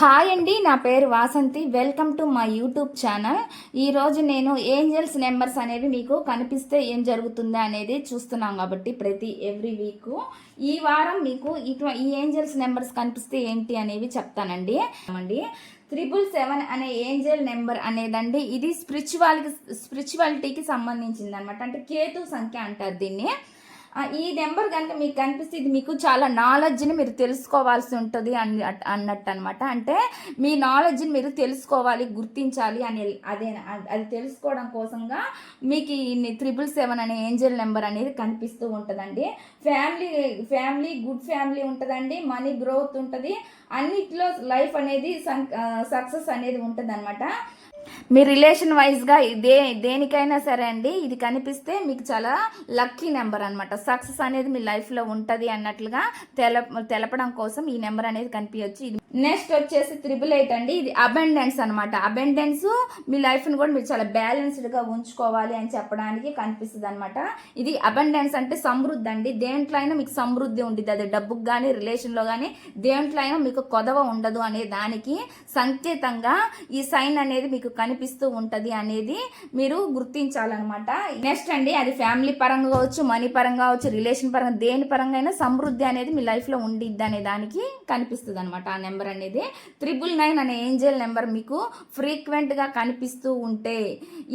Hi అండి నా పేరు Vasanthi. Welcome to my YouTube channel. ఈరోజు నేను ఏంజల్స్ నెంబర్స్ అనేవి మీకు కనిపిస్తే ఏం జరుగుతుందా అనేది చూస్తున్నాం కాబట్టి ప్రతి ఎవ్రీ వీక్. ఈ వారం మీకు ఇటు ఈ ఏంజల్స్ నెంబర్స్ కనిపిస్తే ఏంటి అనేవి చెప్తానండి. అండి త్రిబుల్ సెవెన్ అనే ఏంజల్ నెంబర్ అనేదండి ఇది స్పిరిచువాలిటీ స్పిరిచువాలిటీకి సంబంధించింది అనమాట అంటే కేతు సంఖ్య అంటారు దీన్ని. ఈ నెంబర్ కనుక మీకు కనిపిస్తే ఇది మీకు చాలా నాలెడ్జ్ని మీరు తెలుసుకోవాల్సి ఉంటుంది అని అన్నట్టు అనమాట అంటే మీ నాలెడ్జ్ని మీరు తెలుసుకోవాలి గుర్తించాలి అని అదే అది తెలుసుకోవడం కోసంగా మీకు ఈ త్రిబుల్ సెవెన్ అనే ఏంజల్ నెంబర్ అనేది కనిపిస్తూ ఉంటుందండి. ఫ్యామిలీ ఫ్యామిలీ గుడ్ ఫ్యామిలీ ఉంటుందండి మనీ గ్రోత్ ఉంటుంది. అన్నిట్లో లైఫ్ అనేది సక్సెస్ అనేది ఉంటుంది అనమాట మీ రిలేషన్ వైజ్గా దే దేనికైనా సరే అండి ఇది కనిపిస్తే మీకు చాలా లక్కీ నెంబర్ అనమాట సక్సెస్ అనేది మీ లైఫ్లో ఉంటుంది అన్నట్లుగా తెల తెలపడం కోసం ఈ నెంబర్ అనేది కనిపించవచ్చు ఇది నెక్స్ట్ వచ్చేసి త్రిబుల్ ఎయిట్ అండి. ఇది అబెండెన్స్ అనమాట అబెండెన్స్ మీ లైఫ్ని కూడా మీరు చాలా బ్యాలెన్స్డ్గా ఉంచుకోవాలి అని చెప్పడానికి కనిపిస్తుంది అనమాట ఇది అబెండెన్స్ అంటే సమృద్ధి అండి. దేంట్లో అయినా మీకు సమృద్ధి ఉంటుంది అది డబ్బుకు కానీ రిలేషన్లో కానీ దేంట్లో అయినా మీకు కొదవ ఉండదు అనే దానికి సంకేతంగా ఈ సైన్ అనేది మీకు కనిపిస్తూ ఉంటుంది అనేది మీరు గుర్తించాలన్నమాట. నెక్స్ట్ అండి అది ఫ్యామిలీ పరంగా కావచ్చు మనీ పరంగా కావచ్చు రిలేషన్ పరంగా దేని పరంగా అయినా సమృద్ధి అనేది మీ లైఫ్లో ఉండిద్ది అనే దానికి కనిపిస్తుంది అనమాట ఆ నెంబర్ అనేది త్రిబుల్ నైన్ అనే ఏంజల్ నెంబర్ మీకు ఫ్రీక్వెంట్గా కనిపిస్తూ ఉంటే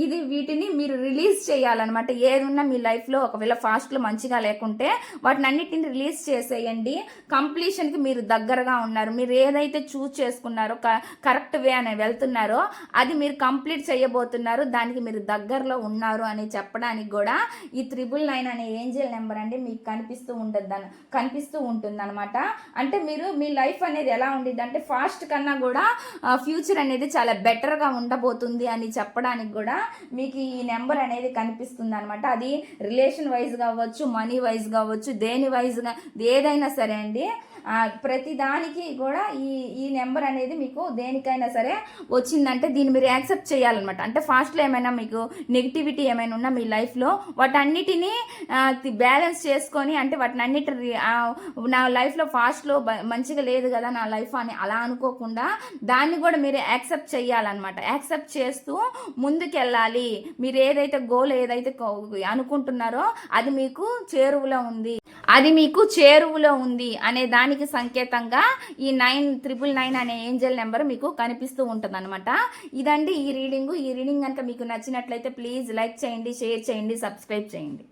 ఇది వీటిని మీరు రిలీజ్ చేయాలన్నమాట. ఏదున్నా మీ లైఫ్లో ఒకవేళ ఫాస్ట్లో మంచిగా లేకుంటే వాటిని అన్నిటిని రిలీజ్ చేసేయండి. కంప్లీషన్కి మీరు దగ్గరగా ఉన్నారు. మీరు ఏదైతే చూస్ చేసుకున్నారో కరెక్ట్ వే అని వెళ్తున్నారో అది మీరు కంప్లీట్ చేయబోతున్నారు. దానికి మీరు దగ్గరలో ఉన్నారు అని చెప్పడానికి కూడా ఈ త్రిబుల్ నైన్ అనే ఏంజల్ నెంబర్ అండి మీకు కనిపిస్తూ ఉండద్దు కనిపిస్తూ ఉంటుంది అనమాట అంటే మీరు మీ లైఫ్ అనేది ఎలా ఉండిద్ది అంటే ఫాస్ట్ కన్నా కూడా ఫ్యూచర్ అనేది చాలా బెటర్గా ఉండబోతుంది అని చెప్పడానికి కూడా మీకు ఈ నెంబర్ అనేది కనిపిస్తుంది అనమాట అది రిలేషన్ వైజ్ కావచ్చు మనీ వైజ్ కావచ్చు దేని వైజ్గా ఏదైనా సరే అండి. ప్రతి దానికి కూడా ఈ ఈ నెంబర్ అనేది మీకు దేనికైనా సరే వచ్చిందంటే దీన్ని మీరు యాక్సెప్ట్ చేయాలన్నమాట. అంటే ఫాస్ట్లో ఏమైనా మీకు నెగిటివిటీ ఏమైనా ఉన్నా మీ లైఫ్లో వాటన్నిటినీ బ్యాలెన్స్ చేసుకొని అంటే వాటిని అన్నిటి నా లైఫ్లో ఫాస్ట్లో మంచిగా లేదు కదా నా లైఫ్ అని అలా అనుకోకుండా దాన్ని కూడా మీరు యాక్సెప్ట్ చేయాలన్నమాట యాక్సెప్ట్ చేస్తూ ముందుకెళ్ళాలి. మీరు ఏదైతే గోల్ ఏదైతే అనుకుంటున్నారో అది మీకు చేరువలో ఉంది. అది మీకు చేరువలో ఉంది అనే దానికి సంకేతంగా ఈ నైన్ త్రిపుల్ నైన్ అనే ఏంజల్ నెంబర్ మీకు కనిపిస్తూ ఉంటుంది అనమాట ఇదండి ఈ రీడింగ్. ఈ రీడింగ్ కనుక మీకు నచ్చినట్లయితే ప్లీజ్ లైక్ చేయండి షేర్ చేయండి సబ్స్క్రైబ్ చేయండి.